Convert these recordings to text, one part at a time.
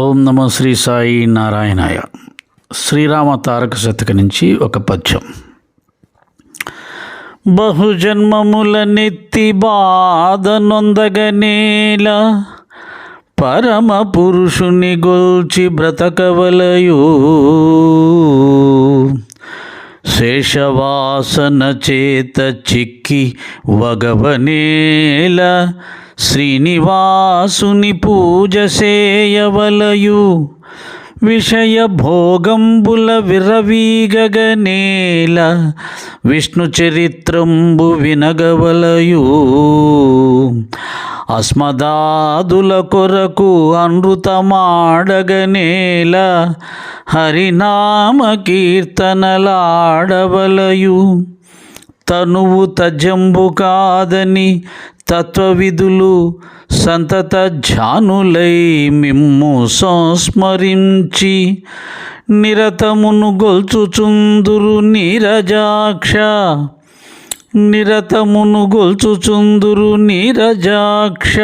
ఓం నమో శ్రీ సాయి నారాయణాయ. శ్రీరామ తారక శతక నుంచి ఒక పద్యం. బహుజన్మముల నెత్తి బాధ నొందగనేల పరమ పురుషుని గొల్చి బ్రతకవలయు. శేషవాసన చేత చిక్కి వగవనేల శ్రీనివాసుని పూజ సేయవలయు. విషయ భోగంబుల విరవీగగనేల విష్ణు చరిత్రంబు వినగవలయూ. అస్మదాదుల కొరకు అనృతమాడగనేల హరినామ కీర్తనలాడవలయు. తనువు తజంబు కాదని తత్వవిధులు సంతత ఝానులై మిమ్ము సంస్మరించి నిరతమును గొల్చుచుందురు నీరజాక్ష. నిరతమును గొల్చుచుందురు నీరజాక్ష.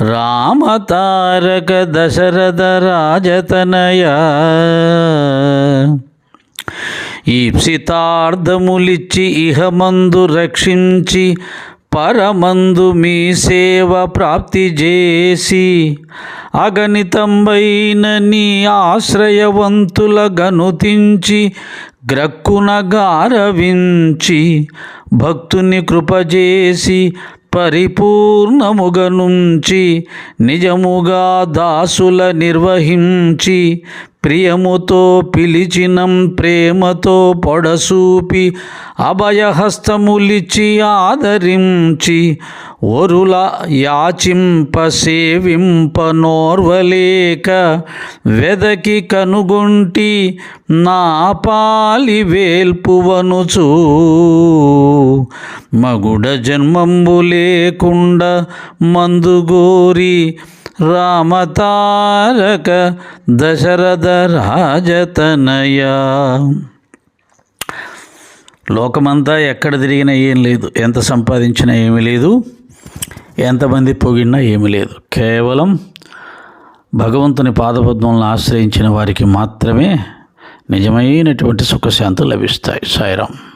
రామతారక దశరథ రాజతనయ. ఈప్సితార్థములిచ్చి ఇహమందు రక్షించి పరమందు మీ సేవ ప్రాప్తి చేసి అగణితంబైన నీ ఆశ్రయవంతుల గనుతించి గ్రక్కున గారవించి భక్తుని కృపజేసి పరిపూర్ణముగనుంచి నిజముగా దాసుల నిర్వహించి ప్రియముతో పిలిచినం ప్రేమతో పొడసూపి అభయహస్తములిచి ఆదరించి ఒరుల యాచింప సేవింప నోర్వలేక వెదకి కనుగొంటి నా పాలి వేల్పువనుచూ. మగుడ జన్మంబు లేకుండా మందుగోరి రామతారక దశరథ రాజతనయ. లోకమంతా ఎక్కడ తిరిగినా ఏం లేదు. ఎంత సంపాదించినా ఏమీ లేదు. ఎంతమంది పొగిడినా ఏమీ లేదు. కేవలం భగవంతుని పాదపద్మలను ఆశ్రయించిన వారికి మాత్రమే నిజమైనటువంటి సుఖశాంతులు లభిస్తాయి. సాయిరాం